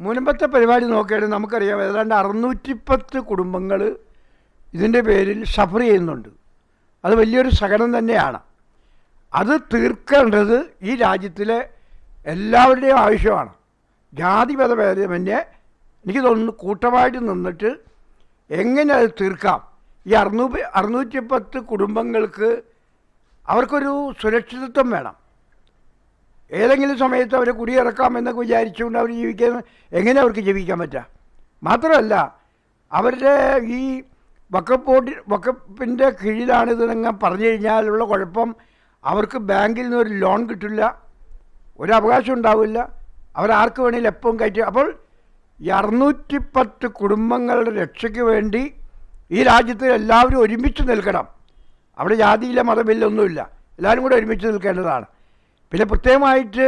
മുൻപത്തെ പരിപാടി നോക്കുകയാണെങ്കിൽ നമുക്കറിയാം ഏതാണ്ട് അറുന്നൂറ്റിപ്പത്ത് കുടുംബങ്ങൾ ഇതിന്റെ പേരിൽ സഫർ ചെയ്യുന്നുണ്ട്. അത് വലിയൊരു സഹനം തന്നെയാണ്. അത് തീർക്കേണ്ടത് ഈ രാജ്യത്തിലെ എല്ലാവരുടെയും ആവശ്യമാണ്. ജാതിമത ഭേദമന്യേ എനിക്ക് തോന്നുന്നു കൂട്ടമായിട്ട് നിന്നിട്ട് എങ്ങനെ അത് തീർക്കാം? ഈ അറുന്നൂറ്റി അറുന്നൂറ്റിപ്പത്ത് കുടുംബങ്ങൾക്ക് അവർക്കൊരു സുരക്ഷിതത്വം വേണം. ഏതെങ്കിലും സമയത്ത് അവരെ എന്നൊക്കെ വിചാരിച്ചുകൊണ്ട് അവർ ജീവിക്കുന്ന എങ്ങനെ അവർക്ക് ജീവിക്കാൻ പറ്റുക മാത്രമല്ല അവരുടെ ഈ വക്കപ്പ് ബോർഡ് വക്കപ്പിന്റെ കീഴിലാണ് ഇതെന്നങ്ങ് പറഞ്ഞു കഴിഞ്ഞാലുള്ള കുഴപ്പം അവർക്ക് ബാങ്കിൽ നിന്ന് ഒരു ലോൺ കിട്ടില്ല ഒരു അവകാശം ഉണ്ടാവില്ല അവരാർക്ക് വേണമെങ്കിലും എപ്പം കയറ്റി. അപ്പോൾ അറുന്നൂറ്റി പത്ത് കുടുംബങ്ങളുടെ രക്ഷയ്ക്ക് വേണ്ടി ഈ രാജ്യത്ത് എല്ലാവരും ഒരുമിച്ച് നിൽക്കണം. അവിടെ ജാതിയിലെ മതമില്ല ഒന്നുമില്ല. എല്ലാവരും കൂടെ ഒരുമിച്ച് നിൽക്കേണ്ടതാണ്. പിന്നെ പ്രത്യേകമായിട്ട്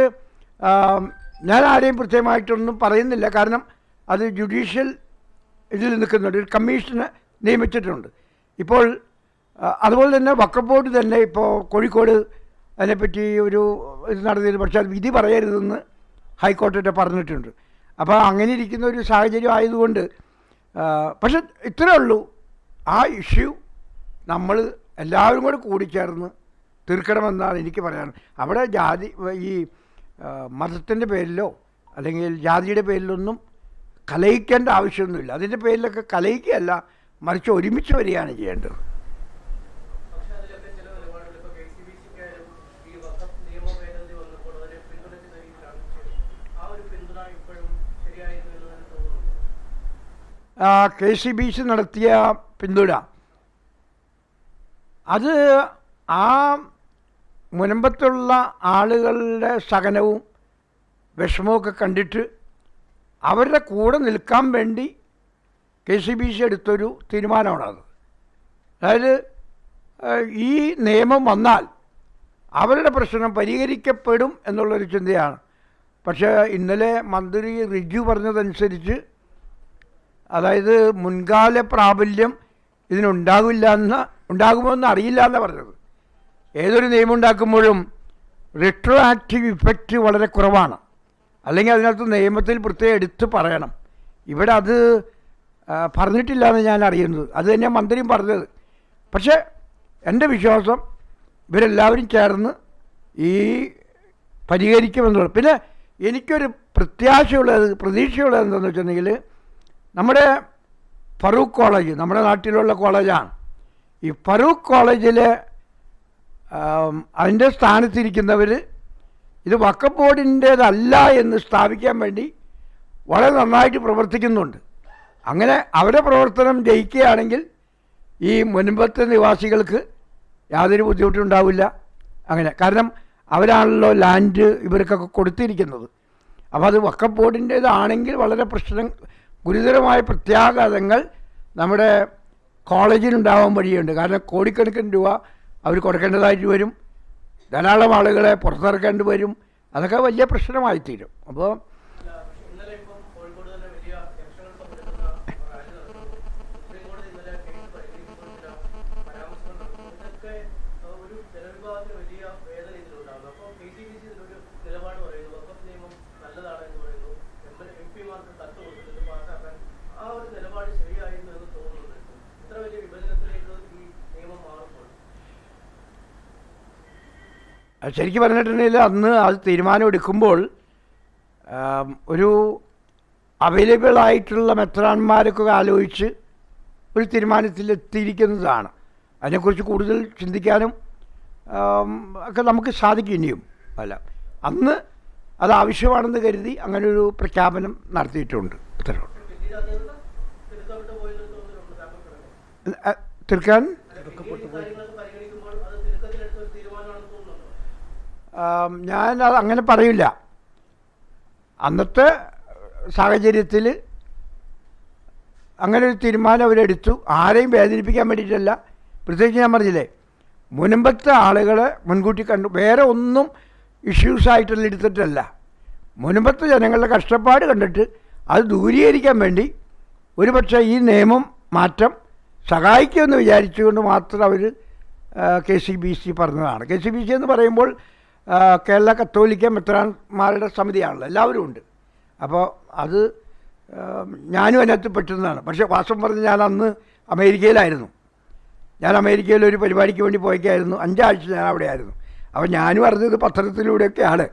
ഞാൻ ആരെയും പ്രത്യേകമായിട്ടൊന്നും പറയുന്നില്ല. കാരണം അത് ജുഡീഷ്യൽ ഇതിൽ നിൽക്കുന്നുണ്ട്. ഒരു കമ്മീഷന് നിയമിച്ചിട്ടുണ്ട്. ഇപ്പോൾ അതുപോലെ തന്നെ വക്കഫ് ബോർഡ് തന്നെ ഇപ്പോൾ കോഴിക്കോട് അതിനെപ്പറ്റി ഒരു ഇത് നടന്നിരുന്നു പക്ഷേ അത് വിധി പറയരുതെന്ന് ഹൈക്കോടതിയുടെ പറഞ്ഞിട്ടുണ്ട്. അപ്പോൾ അങ്ങനെ ഇരിക്കുന്ന ഒരു സാഹചര്യം ആയതുകൊണ്ട് പക്ഷെ ഇത്രയേ ഉള്ളൂ. ആ ഇഷ്യൂ നമ്മൾ എല്ലാവരും കൂടെ കൂടിച്ചേർന്ന് തീർക്കണമെന്നാണ് എനിക്ക് പറയാൻ. അവിടെ ജാതി ഈ മതത്തിന്റെ പേരിലോ അല്ലെങ്കിൽ ജാതിയുടെ പേരിലൊന്നും കലയിക്കേണ്ട ആവശ്യമൊന്നുമില്ല. അതിന്റെ പേരിലൊക്കെ കലയിക്കുകയല്ല മറിച്ച് ഒരുമിച്ച് വരികയാണ് ചെയ്യേണ്ടത്. കെ സി ബി സി നടത്തിയ പിന്തുണ. അത് ആ മുനമ്പത്തുള്ള ആളുകളുടെ സഹനവും വിഷമവും കണ്ടിട്ട് അവരുടെ കൂടെ നിൽക്കാൻ വേണ്ടി കെ സി ബി സി എടുത്തൊരു തീരുമാനമാണത്. അതായത് ഈ നിയമം വന്നാൽ അവരുടെ പ്രശ്നം പരിഹരിക്കപ്പെടും എന്നുള്ളൊരു ചിന്തയാണ്. പക്ഷേ ഇന്നലെ മന്ത്രി റിജു പറഞ്ഞതനുസരിച്ച് അതായത് മുൻകാല പ്രാബല്യം ഇതിനുണ്ടാകില്ല എന്ന് ഉണ്ടാകുമോ എന്ന് അറിയില്ല എന്നാണ് പറഞ്ഞത്. ഏതൊരു നിയമം ഉണ്ടാക്കുമ്പോഴും റിട്രോ ആക്റ്റീവ് ഇഫക്റ്റ് വളരെ കുറവാണ്. അല്ലെങ്കിൽ അതിനകത്ത് നിയമത്തിൽ പ്രത്യേകം എടുത്ത് പറയണം. ഇവിടെ അത് പറഞ്ഞിട്ടില്ല എന്ന് ഞാൻ അറിയുന്നത്. അത് തന്നെ മന്ത്രിയും പറഞ്ഞത്. പക്ഷേ എന്റെ വിശ്വാസം ഇവരെല്ലാവരും ചേർന്ന് ഈ പരിഹരിക്കുമെന്നുള്ളത്. പിന്നെ എനിക്കൊരു പ്രത്യാശയുള്ളത് പ്രതീക്ഷയുള്ളത് എന്താണെന്ന് വെച്ചിട്ടുണ്ടെങ്കിൽ നമ്മുടെ ഫറൂഖ് കോളേജ് നമ്മുടെ നാട്ടിലുള്ള കോളേജാണ്. ഈ ഫറൂഖ് കോളേജിലെ അതിന്റെ സ്ഥാനത്തിരിക്കുന്നവർ ഇത് വക്കഫ് ബോർഡിന്റേതല്ല എന്ന് സ്ഥാപിക്കാൻ വേണ്ടി വളരെ നന്നായിട്ട് പ്രവർത്തിക്കുന്നുണ്ട്. അങ്ങനെ അവരുടെ പ്രവർത്തനം ജയിക്കുകയാണെങ്കിൽ ഈ മുൻപത്തെ നിവാസികൾക്ക് യാതൊരു ബുദ്ധിമുട്ടും ഉണ്ടാവില്ല അങ്ങനെ കാരണം അവരാണല്ലോ ലാൻഡ് ഇവർക്കൊക്കെ കൊടുത്തിരിക്കുന്നത്. അപ്പോൾ അത് വക്കഫ് ബോർഡിന്റേതാണെങ്കിൽ വളരെ പ്രശ്നം ഗുരുതരമായ പ്രത്യാഘാതങ്ങൾ നമ്മുടെ കോളേജിനുണ്ടാവാൻ വഴിയുണ്ട്. കാരണം കോടിക്കണക്കിന് രൂപ അവർ കൊടുക്കേണ്ടതായിട്ട് വരും. ധാരാളം ആളുകളെ പുറത്തിറക്കേണ്ടി വരും. അതൊക്കെ വലിയ പ്രശ്നമായി തീരും അപ്പോൾ അല്ല, പക്ഷേ ഇന്നലെ ഇപ്പം കോഴിക്കോട് തന്നെ വലിയ ലക്ഷങ്ങൾ പങ്കെടുക്കുന്ന റാലി നടന്നു സുപ്രീം കോടതി ഇന്നലെ കേസ് പരിഗണിക്കുമ്പോൾ ചില പരാമർശങ്ങൾ നടന്നു ഇതൊക്കെ ആ, ഒരു ജനവിഭാഗത്തിന് വലിയ വേദന ഇതിലുണ്ടാകുന്നു അപ്പോൾ കെ സി ബി സി ഇതിലൊരു നിലപാട് പറയുന്നു വഖഫ് നിയമം നല്ലതാണ് എന്ന് പറയുന്നു എം പിമാർക്ക് കത്ത് കൊടുത്തിട്ട് പാസ്സാക്കാൻ ആ ഒരു നിലപാട് ശരിയായിരുന്നു എന്ന് തോന്നുന്നുണ്ട് ഇത്ര വലിയ വിഭജനത്തിലേക്ക് ഈ നിയമം മാറുമ്പോൾ അത് ശരിക്കും പറഞ്ഞിട്ടുണ്ടെങ്കിൽ അന്ന് അത് തീരുമാനം എടുക്കുമ്പോൾ ഒരു അവൈലബിൾ ആയിട്ടുള്ള മെത്രാന്മാരൊക്കെ ആലോചിച്ച് ഒരു തീരുമാനത്തിലെത്തിയിരിക്കുന്നതാണ് അതിനെക്കുറിച്ച് കൂടുതൽ ചിന്തിക്കാനും ഒക്കെ നമുക്ക് സാധിക്കും ഇനിയും അല്ല അന്ന് അത് ആവശ്യമാണെന്ന് കരുതി അങ്ങനെ ഒരു പ്രഖ്യാപനം നടത്തിയിട്ടുണ്ട്. ഇത്രയേ ഉള്ളൂ. ഞാൻ അത് അങ്ങനെ പറയില്ല. അന്നത്തെ സാഹചര്യത്തിൽ അങ്ങനെ ഒരു തീരുമാനം അവരെടുത്തു. ആരെയും വേദനിപ്പിക്കാൻ വേണ്ടിയിട്ടല്ല. പ്രത്യേകിച്ച് ഞാൻ പറഞ്ഞില്ലേ മുൻപത്തെ ആളുകളെ മുൻകൂട്ടി കണ്ടു. വേറെ ഒന്നും ഇഷ്യൂസ് ആയിട്ടുള്ള എടുത്തിട്ടല്ല. മുൻപത്തെ ജനങ്ങളുടെ കഷ്ടപ്പാട് കണ്ടിട്ട് അത് ദൂരീകരിക്കാൻ വേണ്ടി ഒരുപക്ഷെ ഈ നിയമം മാറ്റം സഹായിക്കുമെന്ന് വിചാരിച്ചുകൊണ്ട് മാത്രം അവർ കെ സി ബി സി പറഞ്ഞതാണ്. കെ സി ബി സി എന്ന് പറയുമ്പോൾ കേരള കത്തോലിക്ക മെത്രാന്മാരുടെ സമിതിയാണല്ലോ. എല്ലാവരും ഉണ്ട്. അപ്പോൾ അത് ഞാനും അതിനകത്ത് പെട്ടിരുന്നതാണ്. പക്ഷേ വാസം പറഞ്ഞ് ഞാൻ അന്ന് അമേരിക്കയിലായിരുന്നു. ഞാൻ അമേരിക്കയിൽ ഒരു പരിപാടിക്ക് വേണ്ടി പോയിക്കായിരുന്നു. അഞ്ചാഴ്ച ഞാൻ അവിടെ ആയിരുന്നു അപ്പോൾ ഞാനും അറിഞ്ഞത് പത്രത്തിലൂടെയൊക്കെയാണ്.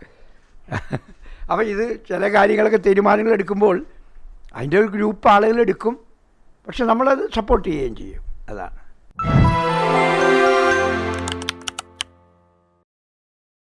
അപ്പോൾ ഇത് ചില കാര്യങ്ങളൊക്കെ തീരുമാനങ്ങൾ എടുക്കുമ്പോൾ അതിന്റെ ഒരു ഗ്രൂപ്പ് ആളുകൾ എടുക്കും. പക്ഷെ നമ്മളത് സപ്പോർട്ട് ചെയ്യുകയും ചെയ്യും. അതാണ്.